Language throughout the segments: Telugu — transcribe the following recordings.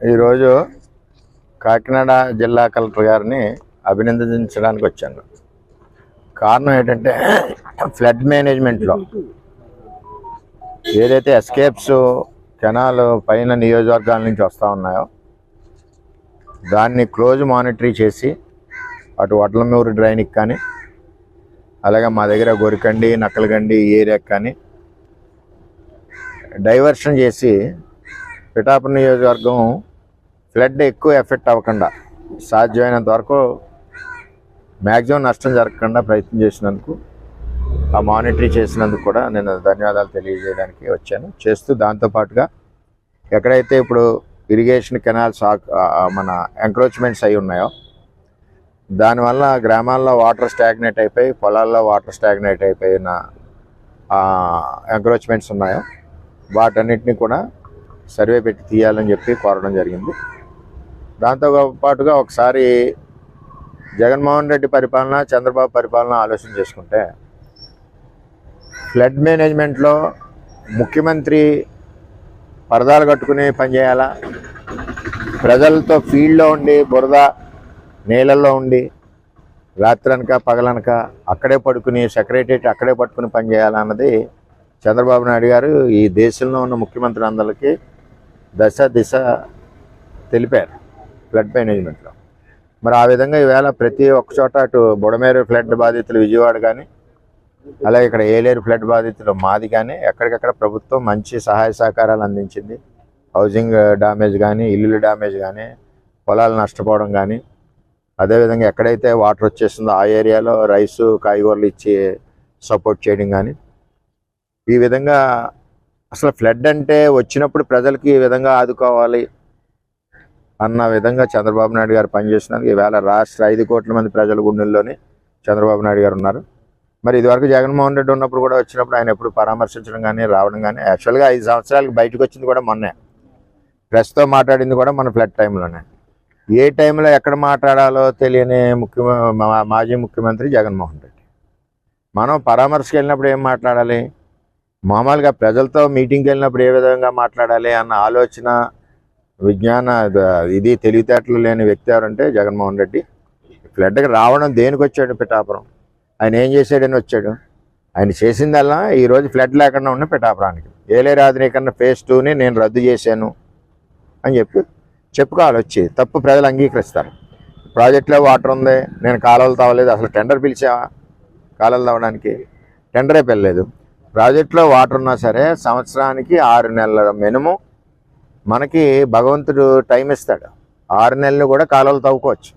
ఈరోజు కాకినాడ జిల్లా కలెక్టర్ గారిని అభినందించడానికి వచ్చాను. కారణం ఏంటంటే ఫ్లడ్ మేనేజ్మెంట్లో ఏదైతే ఎస్కేప్స్ కెనాల్ పైన నియోజకవర్గాల నుంచి వస్తూ ఉన్నాయో దాన్ని క్లోజ్ మానిటరీ చేసి అటు వడ్లమూరు డ్రైన్కి కానీ అలాగే మా దగ్గర గొరికండి నక్కలగండి ఏరియాకి కానీ డైవర్షన్ చేసి పిఠాపురం నియోజకవర్గం ఫ్లడ్ ఎక్కువ ఎఫెక్ట్ అవ్వకుండా సాధ్యమైనంత వరకు మ్యాక్సిమం నష్టం జరగకుండా ప్రయత్నం చేసినందుకు ఆ మానిటరీ చేసినందుకు కూడా నేను ధన్యవాదాలు తెలియజేయడానికి వచ్చాను. చేస్తూ దాంతోపాటుగా ఎక్కడైతే ఇప్పుడు ఇరిగేషన్ కెనాల్స్ మన ఎంక్రోచ్మెంట్స్ అయి ఉన్నాయో దానివల్ల గ్రామాల్లో వాటర్ స్టాగ్నేట్ అయిపోయి పొలాల్లో వాటర్ స్టాగ్నేట్ అయిపోయిన ఎంక్రోచ్మెంట్స్ ఉన్నాయో వాటన్నిటిని కూడా సర్వే పెట్టి తీయాలని చెప్పి కోరడం జరిగింది. దాంతో పాటుగా ఒకసారి జగన్మోహన్ రెడ్డి పరిపాలన చంద్రబాబు పరిపాలన ఆలోచన చేసుకుంటే ఫ్లడ్ మేనేజ్మెంట్లో ముఖ్యమంత్రి పరదాలు కట్టుకుని పనిచేయాలా ప్రజలతో ఫీల్డ్లో ఉండి బురద నీళ్ళల్లో ఉండి రాత్రనక పగలనక అక్కడే పడుకుని సెక్రటరియట్ అక్కడే పట్టుకుని పనిచేయాలన్నది చంద్రబాబు నాయుడు గారు ఈ దేశంలో ఉన్న ముఖ్యమంత్రులందరికీ దశ దిశ తెలిపారు. ఫ్లడ్ మేనేజ్మెంట్లో. మరి ఆ విధంగా ఈవేళ ప్రతి ఒక్క చోట అటు బుడమేరు ఫ్లడ్ బాధితులు విజయవాడ కానీ అలాగే ఇక్కడ ఏలేరు ఫ్లడ్ బాధితులు మాది కానీ ఎక్కడికక్కడ ప్రభుత్వం మంచి సహాయ సహకారాలు అందించింది. హౌసింగ్ డ్యామేజ్ కానీ ఇల్లుల డ్యామేజ్ కానీ పొలాలు నష్టపోవడం కానీ అదేవిధంగా ఎక్కడైతే వాటర్ వచ్చేస్తుందో ఆ ఏరియాలో రైసు కాయగూరలు ఇచ్చి సపోర్ట్ చేయడం కానీ ఈ విధంగా అసలు ఫ్లడ్ అంటే వచ్చినప్పుడు ప్రజలకి ఈ విధంగా ఆదుకోవాలి అన్న విధంగా చంద్రబాబు నాయుడు గారు పనిచేసినందుకు ఈవేళ రాష్ట్ర ఐదు కోట్ల మంది ప్రజల గుండెల్లోనే చంద్రబాబు నాయుడు గారు ఉన్నారు. మరి ఇదివరకు జగన్మోహన్ రెడ్డి ఉన్నప్పుడు కూడా వచ్చినప్పుడు ఆయన ఎప్పుడు పరామర్శించడం కానీ రావడం కానీ యాక్చువల్గా ఐదు సంవత్సరాలకు బయటకు వచ్చింది కూడా మొన్నే. ప్రెస్తో మాట్లాడింది కూడా మన ఫ్లడ్ టైంలోనే. ఏ టైంలో ఎక్కడ మాట్లాడాలో తెలియని ముఖ్య మా- మాజీ ముఖ్యమంత్రి జగన్మోహన్ రెడ్డి. మనం పరామర్శకు వెళ్ళినప్పుడు ఏం మాట్లాడాలి? మామూలుగా ప్రజలతో మీటింగ్కి వెళ్ళినప్పుడు ఏ విధంగా మాట్లాడాలి అన్న ఆలోచన విజ్ఞాన ఇది తెలివితేటలు లేని వ్యక్తి ఎవరంటే జగన్మోహన్ రెడ్డి. ఫ్లడ్కి రావడం దేనికి వచ్చాడు పిఠాపురం? ఆయన ఏం చేశాడని వచ్చాడు? ఆయన చేసిందల్లా ఈరోజు ఫ్లడ్ లేకుండా ఉన్న పిఠాపురానికి. ఏలేరు కన్నా ఫేస్ టూని నేను రద్దు చేశాను అని చెప్పి చెప్పుకోవాలి వచ్చి. తప్పు ప్రజలు అంగీకరిస్తారు. ప్రాజెక్టులో వాటర్ ఉంది నేను కాలువలు తవ్వలేదు. అసలు టెండర్ పిలిచావా? కాలువలు తవ్వడానికి టెండరే పెళ్ళలేదు ప్రాజెక్టులో వాటర్ ఉన్నా సరే సంవత్సరానికి ఆరు నెలల మినిమం మనకి భగవంతుడు టైం ఇస్తాడు. ఆరు నెలలు కూడా కాలువలు తవ్వుకోవచ్చు.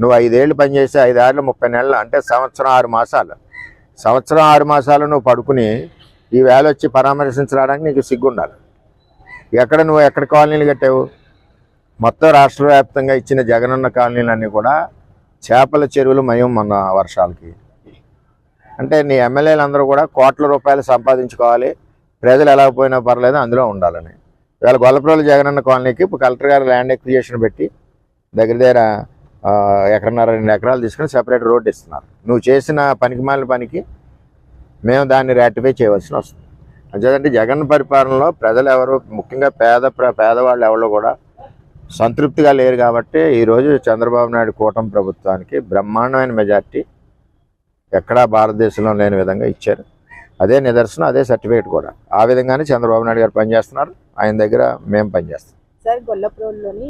నువ్వు ఐదేళ్ళు పనిచేసి ఐదేళ్ళు ముప్పై నెలలు అంటే సంవత్సరం ఆరు మాసాలు. సంవత్సరం ఆరు మాసాలు నువ్వు పడుకుని ఈ వేళ వచ్చి పరామర్శించడానికి నీకు సిగ్గుండాలి. ఎక్కడ నువ్వు ఎక్కడ కాలనీలు కట్టావు? మొత్తం రాష్ట్ర వ్యాప్తంగా ఇచ్చిన జగనన్న కాలనీలన్నీ కూడా చేపల చెరువులు మయం మన వర్షాలకి. అంటే నీ ఎమ్మెల్యేలు అందరూ కూడా కోట్ల రూపాయలు సంపాదించుకోవాలి. ప్రజలు ఎలా పోయినా పర్లేదు అందులో ఉండాలని. ఇవాళ గొల్లప్రోలు జగనన్న కాలనీకి ఇప్పుడు కలెక్టర్ గారు ల్యాండ్ ఎక్విజిషన్ పెట్టి దగ్గర దగ్గర ఎకరన్నర రెండు ఎకరాలు తీసుకుని సెపరేట్ రోడ్ ఇస్తున్నారు. నువ్వు చేసిన పనికిమాలిన పనికి మేము దాన్ని రాటిఫై చేయవలసిన వస్తుంది అంతేదంటే జగన్ పరిపాలనలో ప్రజలు ఎవరు ముఖ్యంగా పేద ప్ర- పేదవాళ్ళు ఎవరు కూడా సంతృప్తిగా లేరు కాబట్టి ఈరోజు చంద్రబాబు నాయుడు కూటమి ప్రభుత్వానికి బ్రహ్మాండమైన మెజార్టీ ఎక్కడా భారతదేశంలో లేని విధంగా ఇచ్చారు. అదే నిదర్శనం అదే సర్టిఫికేట్ కూడా. ఆ విధంగానే చంద్రబాబు నాయుడు గారు పనిచేస్తున్నారు. ఆయన దగ్గర మేము పనిచేస్తాం. సార్ గొల్లప్రోల్లోని